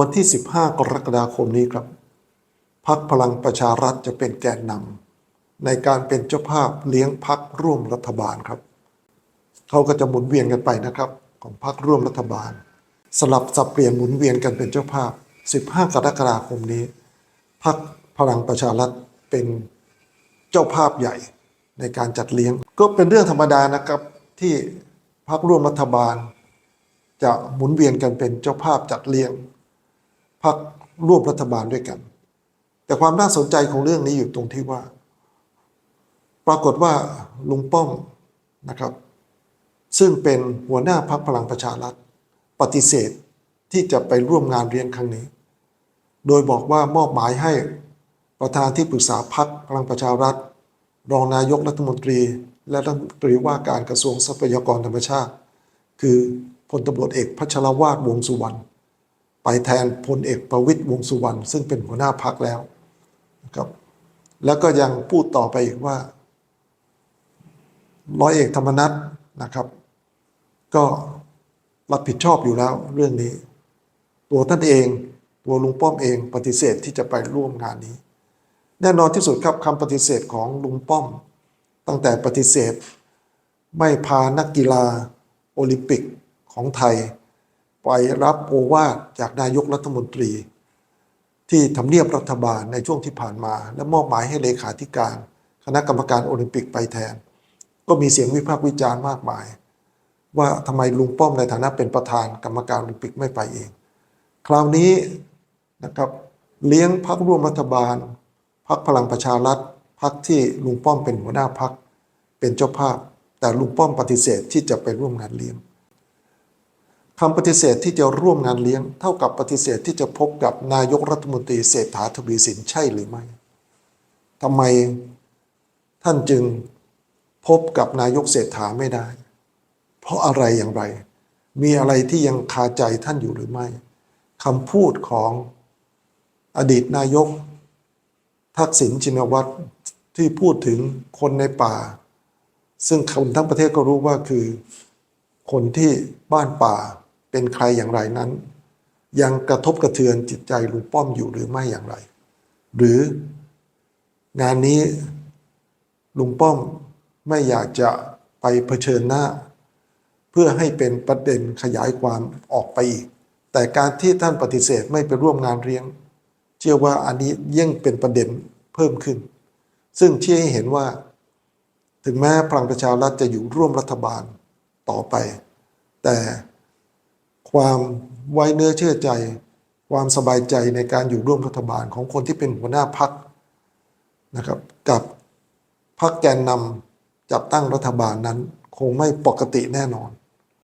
วันที่ 15 กรกฎาคมนี้ครับพักพลังประชารัฐจะเป็นแกนนำในการเป็นเจ้าภาพเลี้ยงพักร่วมรัฐบาลครับเขาก็จะหมุนเวียนกันไปนะครับ ของพักร่วมรัฐบาล สลับสับเปลี่ยนหมุนเวียนกันเป็นเจ้าภาพ 15 กรกฎาคมนี้พักพลังประชารัฐเป็นเจ้าภาพใหญ่ในการจัดเลี้ยง ก็เป็นเรื่องธรรมดานะครับที่พักร่วมรัฐบาล จะหมุนเวียนกันเป็นเจ้าภาพจัดเลี้ยง พักร่วมรัฐบาลด้วยกัน แต่ความน่าสนใจของเรื่องนี้อยู่ตรงที่ว่า ปรากฏว่าลุงป้อมนะครับ ซึ่งเป็นหัวหน้าพักพลังประชารัฐปฏิเสธที่จะไปร่วมงานเลี้ยงครั้งนี้ โดยบอกว่ามอบหมายให้ประธานที่ปรึกษาพักพลังประชารัฐ รองนายกรัฐมนตรี และรัฐมนตรีว่าการกระทรวงทรัพยากรธรรมชาติ คือพลตำรวจเอกพัชรวาทวงสุวรรณ ไปแทนพลเอกประวิตยวงสุวรรณซึ่งเป็นหัวหน้าพักแล้วนะครับแล้วก็ยังพูดต่อไปอีกว่า ร้อยเอกธรรมนัฐนะครับ ก็รับผิดชอบอยู่แล้วเรื่องนี้ ตัวท่านเองตัวลุงป้อมเองปฏิเสธที่จะไปร่วมงานนี้ แน่นอนที่สุดครับคำปฏิเสธของลุงป้อม ตั้งแต่ปฏิเสธ ไม่พานักกีฬาโอลิมปิกของไทย ไปรับโอวาทจากนายกรัฐมนตรี ที่ทำเนียบรัฐบาลในช่วงที่ผ่านมา และมอบหมายให้เลขาธิการ คณะกรรมการโอลิมปิกไปแทน ก็มีเสียงวิพากษ์วิจารณ์มากมาย ว่าทำไมลุงป้อมในฐานะเป็นประธานกรรมการโอลิมปิกไม่ไปเอง คราวนี้นะครับเลี้ยงพักร่วมรัฐบาลพักพลังประชารัฐพักที่ลุงป้อมเป็นหัวหน้าพักเป็นเจ้าภาพ แต่ลุงป้อมปฏิเสธที่จะไปร่วมงานเลี้ยง คำปฏิเสธที่จะร่วมงานเลี้ยง เท่ากับปฏิเสธที่จะพบกับนายกรัฐมนตรีเศรษฐาทวีสินใช่หรือไม่ทำไมท่านจึงพบกับนายกเศรษฐาไม่ได้ เพราะอะไรอย่างไร มีอะไรที่ยังคาใจท่านอยู่หรือไม่คำพูดของอดีตนายก ทักษิณชินวัตรที่พูดถึงคนในป่า ซึ่งคนทั้งประเทศก็รู้ว่าคือคนที่บ้านป่า เป็นใครอย่างไรนั้น ยังกระทบกระเทือนจิตใจลุงป้อมอยู่หรือไม่อย่างไร หรืองานนี้ลุงป้อมไม่อยากจะไปเผชิญหน้า เพื่อให้เป็นประเด็นขยายความออกไปอีก แต่การที่ท่านปฏิเสธไม่ไปร่วมงานเลี้ยง เชื่อว่าอันนี้ยิ่งเป็นประเด็นเพิ่มขึ้น ซึ่งชี้ให้เห็นว่า ถึงแม้พลังประชารัฐจะอยู่ร่วมรัฐบาลต่อไป แต่ ความไว้เนื้อเชื่อใจ ความสบายใจในการอยู่ร่วมรัฐบาลของคนที่เป็นหัวหน้าพักนะครับ กับพักแกนนำจัดตั้งรัฐบาลนั้นคงไม่ปกติแน่นอน